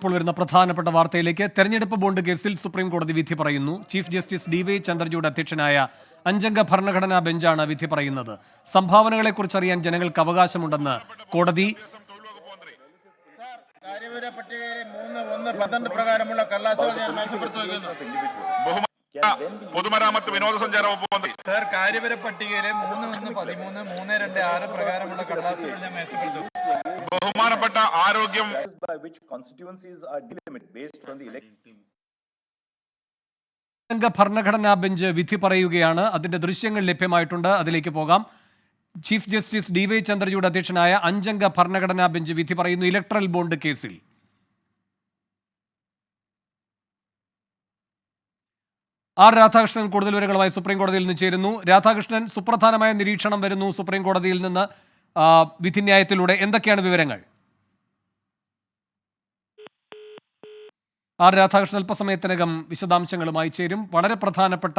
ഇപ്പോൾ വരുന്ന പ്രധാനപ്പെട്ട വാർത്തയിലേക്ക്. തെരഞ്ഞെടുപ്പ് ബോണ്ട് കേസിൽ സുപ്രീം കോടതി വിധി പറയുന്നു. Chief justice D Y Chandrachud അധ്യക്ഷനായ അഞ്ചംഗ ഭരണഘടനാ ബെഞ്ചാണ് വിധി പറയുന്നത്. സംഭാവനകളെക്കുറിച്ച് അറിയാൻ ജനങ്ങൾക്ക് അവകാശമുണ്ടെന്ന് കോടതി. പൊതുമരാമത്ത് വിനോദസഞ്ചാര വകുപ്പ് മന്ത്രി സർ കാര്യപര പട്ടികയിലെ മൂന്ന് ഒന്ന് പതിമൂന്ന് മൂന്ന് രണ്ട് ആറ് പ്രകാരമുള്ള കടലാസുകൾ ഞാൻ മേശപ്പെടുത്തും ബഹുമാനപ്പെട്ട ആരോഗ്യം by which constituencies are delimited based on the election. അഞ്ചംഗ ഭരണഘടനാ ബെഞ്ച് വിധി പറയുകയാണ്. അതിന്റെ ദൃശ്യങ്ങൾ ലഭ്യമായിട്ടുണ്ട്. അതിലേക്ക് പോകാം. Chief justice D Y Chandrachud അധ്യക്ഷനായ അഞ്ചംഗ ഭരണഘടനാ ബെഞ്ച് വിധി പറയുന്നു. ഇലക്ട്രൽ ബോണ്ട് കേസിൽ. ആർ രാധാകൃഷ്ണൻ കൂടുതൽ വിവരങ്ങളുമായി സുപ്രീം കോടതിയിൽ നിന്ന് ചേരുന്നു. രാധാകൃഷ്ണൻ സുപ്രധാനമായ നിരീക്ഷണം വരുന്നു സുപ്രീം കോടതിയിൽ നിന്ന് വിധിന്യായത്തിലൂടെ. എന്തൊക്കെയാണ് വിവരങ്ങൾ? ആർ രാധാകൃഷ്ണൻ അല്പസമയത്തിനകം വിശദാംശങ്ങളുമായി ചേരും. വളരെ പ്രധാനപ്പെട്ട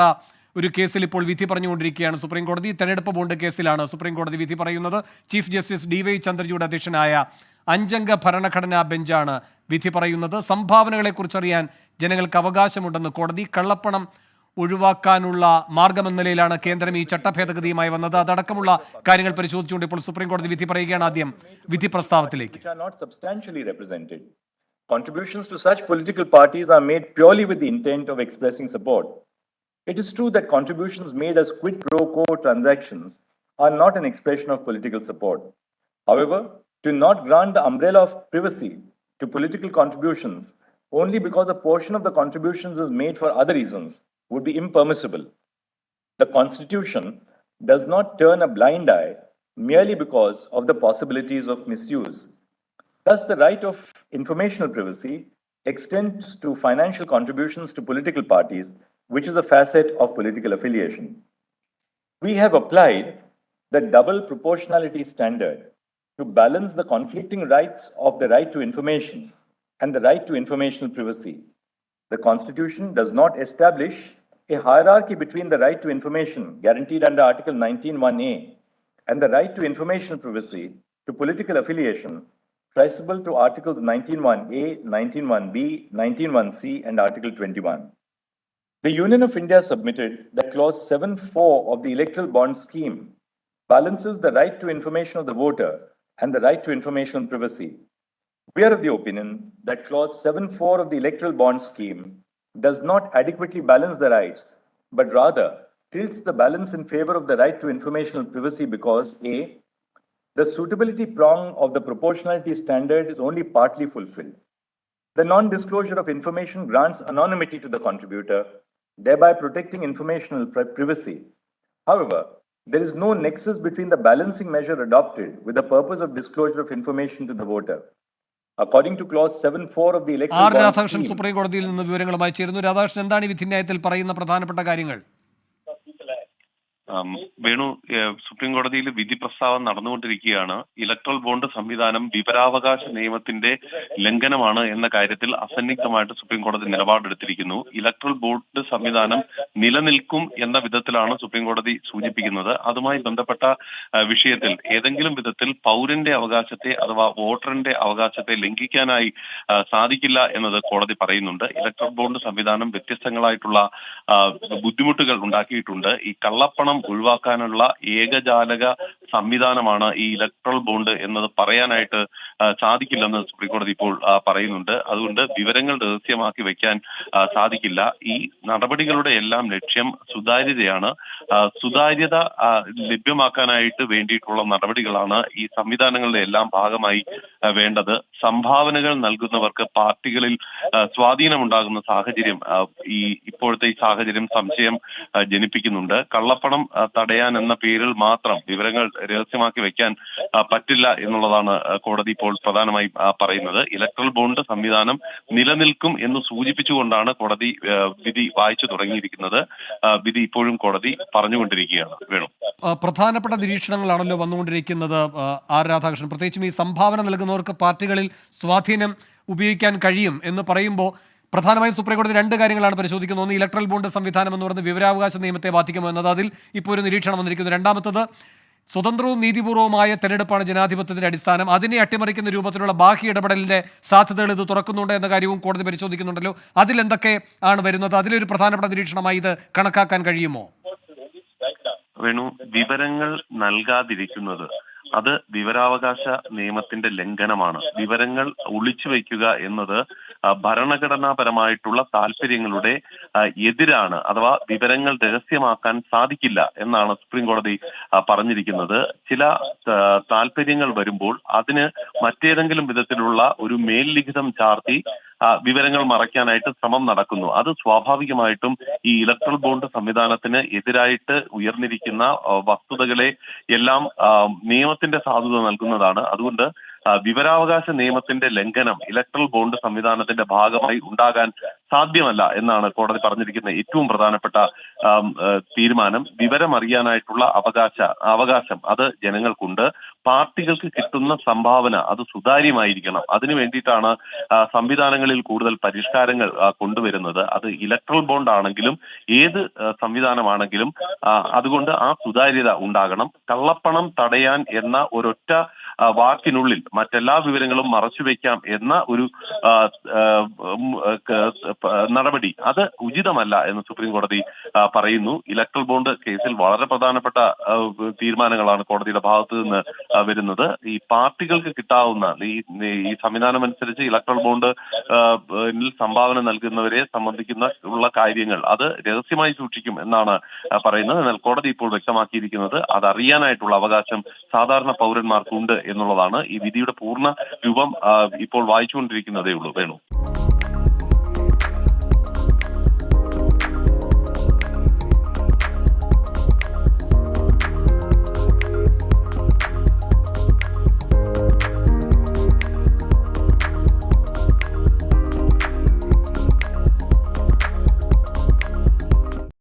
ഒരു കേസിൽ ഇപ്പോൾ വിധി പറഞ്ഞുകൊണ്ടിരിക്കുകയാണ് സുപ്രീം കോടതി തെരഞ്ഞെടുപ്പ് ബോണ്ട് കേസിലാണ് സുപ്രീം കോടതി വിധി പറയുന്നത്. Chief justice D Y Chandrachud അധ്യക്ഷനായ അഞ്ചംഗ ഭരണഘടനാ ബെഞ്ചാണ് വിധി പറയുന്നത്. സംഭാവനകളെക്കുറിച്ചറിയാൻ ജനങ്ങൾക്ക് അവകാശമുണ്ടെന്ന് കോടതി കള്ളപ്പണം ഒഴിവാക്കാനുള്ള മാർഗമെന്ന നിലയിലാണ് കേന്ദ്രം ഈ ചട്ടഭേദഗതിയുമായി വന്നത്. അതടക്കമുള്ള കാര്യങ്ങൾ പരിശോധിച്ചുകൊണ്ട് ഇപ്പോൾ സുപ്രീം കോടതി വിധി പറയുകയാണ് ആദ്യം വിധി പ്രസ്താവത്തിലേക്ക്. Contributions to such political parties are made purely with the intent of expressing support. It is true that contributions made as quid pro quo transactions are not an expression of political support. However, to not grant the umbrella of privacy to political contributions only because a portion of the contributions is made for other reasons would be impermissible. The Constitution does not turn a blind eye merely because of the possibilities of misuse. Thus, the right of informational privacy extends to financial contributions to political parties, which is a facet of political affiliation. We have applied the double proportionality standard to balance the conflicting rights of the right to information and the right to informational privacy. The Constitution does not establish a hierarchy between the right to information guaranteed under Article 19.1a and the right to informational privacy to political affiliation traceable to Articles 19.1a, 19.1b, 19.1c, and Article 21. The Union of India submitted that Clause 7.4 of the Electoral Bond Scheme balances the right to information of the voter and the right to information informational privacy. We are of the opinion that Clause 7.4 of the Electoral Bond Scheme does not adequately balance the rights, but rather tilts the balance in favor of the right to informational privacy because A. The suitability prong of the proportionality standard is only partly fulfilled. The non disclosure of information grants anonymity to the contributor, thereby protecting informational privacy. However, there is no nexus between the balancing measure adopted with the purpose of disclosure of information to the voter. According to clause 7.4 of the Electoral R Radhakrishnan supreme കോടതിയിൽ നിന്ന് വിവരങ്ങളുമായി ചേരുന്നു രാധാകൃഷ്ണൻ എന്താണ് ഈ വിധിന്യായത്തിൽ പറയുന്ന പ്രധാനപ്പെട്ട കാര്യങ്ങൾ Venu supreme കോടതിയിൽ വിധി പ്രസ്താവം നടന്നുകൊണ്ടിരിക്കുകയാണ്. ഇലക്ട്രൽ ബോണ്ട് സംവിധാനം വിവരാവകാശ നിയമത്തിന്റെ ലംഘനമാണ് എന്ന കാര്യത്തിൽ അസന്നിഗ്ധമായിട്ട് സുപ്രീം കോടതി നിലപാടെടുത്തിരിക്കുന്നു. ഇലക്ട്രൽ ബോണ്ട് സംവിധാനം നിലനിൽക്കും എന്ന വിധത്തിലാണ് സുപ്രീം കോടതി സൂചിപ്പിക്കുന്നത്. അതുമായി ബന്ധപ്പെട്ട വിഷയത്തിൽ ഏതെങ്കിലും വിധത്തിൽ പൗരന്റെ അവകാശത്തെ അഥവാ വോട്ടറിന്റെ അവകാശത്തെ ലംഘിക്കാനായി സാധിക്കില്ല എന്നത് കോടതി പറയുന്നുണ്ട്. ഇലക്ട്രൽ ബോണ്ട് സംവിധാനം വ്യത്യസ്തങ്ങളായിട്ടുള്ള ബുദ്ധിമുട്ടുകൾ ഉണ്ടാക്കിയിട്ടുണ്ട്. ഈ കള്ളപ്പണം ഒഴിവാക്കാനുള്ള ഏകജാലക സംവിധാനമാണ് ഈ ഇലക്ട്രൽ ബോണ്ട് എന്നത് പറയാനായിട്ട് സാധിക്കില്ലെന്ന് സുപ്രീംകോടതി ഇപ്പോൾ പറയുന്നുണ്ട്. അതുകൊണ്ട് വിവരങ്ങൾ രഹസ്യമാക്കി വെക്കാൻ സാധിക്കില്ല. ഈ നടപടികളുടെ എല്ലാം ലക്ഷ്യം സുതാര്യതയാണ്. സുതാര്യത ലഭ്യമാക്കാനായിട്ട് വേണ്ടിയിട്ടുള്ള നടപടികളാണ് ഈ സംവിധാനങ്ങളുടെ എല്ലാം ഭാഗമായി വേണ്ടത്. സംഭാവനകൾ നൽകുന്നവർക്ക് പാർട്ടികളിൽ സ്വാധീനമുണ്ടാകുന്ന സാഹചര്യം ഈ ഇപ്പോഴത്തെ ഈ സാഹചര്യം സംശയം ജനിപ്പിക്കുന്നുണ്ട്. കള്ളപ്പണം തടയാൻ എന്ന പേരിൽ മാത്രം വിവരങ്ങൾ രഹസ്യമാക്കി വെക്കാൻ പറ്റില്ല എന്നുള്ളതാണ് കോടതി ഇപ്പോൾ പ്രധാനമായി പറയുന്നത്. ഇലക്ട്രൽ ബോണ്ട് സംവിധാനം നിലനിൽക്കും എന്ന് സൂചിപ്പിച്ചുകൊണ്ടാണ് കോടതി വിധി വായിച്ചു തുടങ്ങിയിരിക്കുന്നത്. വിധി ഇപ്പോഴും കോടതി പറഞ്ഞുകൊണ്ടിരിക്കുകയാണ്. വേണു. പ്രധാനപ്പെട്ട നിരീക്ഷണങ്ങളാണല്ലോ വന്നുകൊണ്ടിരിക്കുന്നത് ആർ രാധാകൃഷ്ണൻ. പ്രത്യേകിച്ചും ഈ സംഭാവന നൽകുന്നവർക്ക് പാർട്ടികളിൽ സ്വാധീനം ഉപയോഗിക്കാൻ കഴിയും എന്ന് പറയുമ്പോൾ പ്രധാനമായും സുപ്രീം കോടതി രണ്ട് കാര്യങ്ങളാണ് പരിശോധിക്കുന്നത്. ഒന്ന് ഇലക്ട്രൽ ബോണ്ട് സംവിധാനം എന്ന് പറയുന്നത് വിവരാവകാശ നിയമത്തെ ബാധിക്കുമോ എന്നത്. അതിൽ ഇപ്പോൾ ഒരു നിരീക്ഷണം വന്നിരിക്കുന്നു. രണ്ടാമത്തത് സ്വതന്ത്രവും നീതിപൂർവമായ തെരഞ്ഞെടുപ്പാണ് ജനാധിപത്യത്തിന്റെ അടിസ്ഥാനം. അതിനെ അട്ടിമറിക്കുന്ന രൂപത്തിലുള്ള ബാഹ്യ ഇടപെടലിന്റെ സാധ്യതകൾ ഇത് തുറക്കുന്നുണ്ട് എന്ന കാര്യവും കോടതി പരിശോധിക്കുന്നുണ്ടല്ലോ. അതിലെന്തൊക്കെ ആണ് വരുന്നത്? അതിലൊരു പ്രധാനപ്പെട്ട നിരീക്ഷണമായി ഇത് കണക്കാക്കാൻ കഴിയുമോ? വേണു വിവരങ്ങൾ നൽകാതിരിക്കുന്നത് അത് വിവരാവകാശ നിയമത്തിന്റെ ലംഘനമാണ്. വിവരങ്ങൾ ഒളിച്ചു വയ്ക്കുക എന്നത് ഭരണഘടനാപരമായിട്ടുള്ള താല്പര്യങ്ങളുടെ എതിരാണ് അഥവാ വിവരങ്ങൾ രഹസ്യമാക്കാൻ സാധിക്കില്ല എന്നാണ് സുപ്രീം കോടതി പറഞ്ഞിരിക്കുന്നത്. ചില താല്പര്യങ്ങൾ വരുമ്പോൾ അതിന് മറ്റേതെങ്കിലും വിധത്തിലുള്ള ഒരു മേൽലിഖിതം ചാർത്തി വിവരങ്ങൾ മറയ്ക്കാനായിട്ട് ശ്രമം നടക്കുന്നു. അത് സ്വാഭാവികമായിട്ടും ഈ ഇലക്ട്രൽ ബോണ്ട് സംവിധാനത്തിന് എതിരായിട്ട് ഉയർന്നിരിക്കുന്ന വസ്തുതകളെ എല്ലാം നിയമത്തിന്റെ സാധുത നൽകുന്നതാണ്. അതുകൊണ്ട് വിവരാവകാശ നിയമത്തിന്റെ ലംഘനം ഇലക്ട്രൽ ബോണ്ട് സംവിധാനത്തിന്റെ ഭാഗമായി ഉണ്ടാകാൻ സാധ്യമല്ല എന്നാണ് കോടതി പറഞ്ഞിരിക്കുന്ന ഏറ്റവും പ്രധാനപ്പെട്ട തീരുമാനം. വിവരമറിയാനായിട്ടുള്ള അവകാശ അവകാശം അത് ജനങ്ങൾക്കുണ്ട്. പാർട്ടികൾക്ക് കിട്ടുന്ന സംഭാവന അത് സുതാര്യമായിരിക്കണം. അതിനു വേണ്ടിയിട്ടാണ് സംവിധാനങ്ങളിൽ കൂടുതൽ പരിഷ്കാരങ്ങൾ കൊണ്ടുവരുന്നത്. അത് ഇലക്ട്രൽ ബോണ്ട് ആണെങ്കിലും ഏത് സംവിധാനമാണെങ്കിലും അതുകൊണ്ട് ആ സുതാര്യത ഉണ്ടാകണം. കള്ളപ്പണം തടയാൻ എന്ന ഒരൊറ്റ വാക്കിനുള്ളിൽ മറ്റെല്ലാ വിവരങ്ങളും മറച്ചുവെക്കാം എന്ന ഒരു നടപടി. അത് ഉചിതമല്ല എന്ന് സുപ്രീം കോടതി പറയുന്നു. ഇലക്ട്രൽ ബോണ്ട് കേസിൽ വളരെ പ്രധാനപ്പെട്ട തീരുമാനങ്ങളാണ് കോടതിയുടെ ഭാഗത്തു നിന്ന് വരുന്നത്. ഈ പാർട്ടികൾക്ക് കിട്ടാവുന്ന ഈ സംവിധാനം അനുസരിച്ച് ഇലക്ട്രൽ ബോണ്ട് സംഭാവന നൽകുന്നവരെ സംബന്ധിക്കുന്ന ഉള്ള കാര്യങ്ങൾ അത് രഹസ്യമായി സൂക്ഷിക്കും എന്നാണ് പറയുന്നത്. എന്നാൽ കോടതി ഇപ്പോൾ വ്യക്തമാക്കിയിരിക്കുന്നത്. അത് അറിയാനായിട്ടുള്ള അവകാശം സാധാരണ പൗരന്മാർക്കുണ്ട് എന്നുള്ളതാണ് ഈ വിധിയുടെ പൂർണ രൂപം ഇപ്പോൾ വായിച്ചുകൊണ്ടിരിക്കുന്നതേ ഉള്ളൂ. വേണു.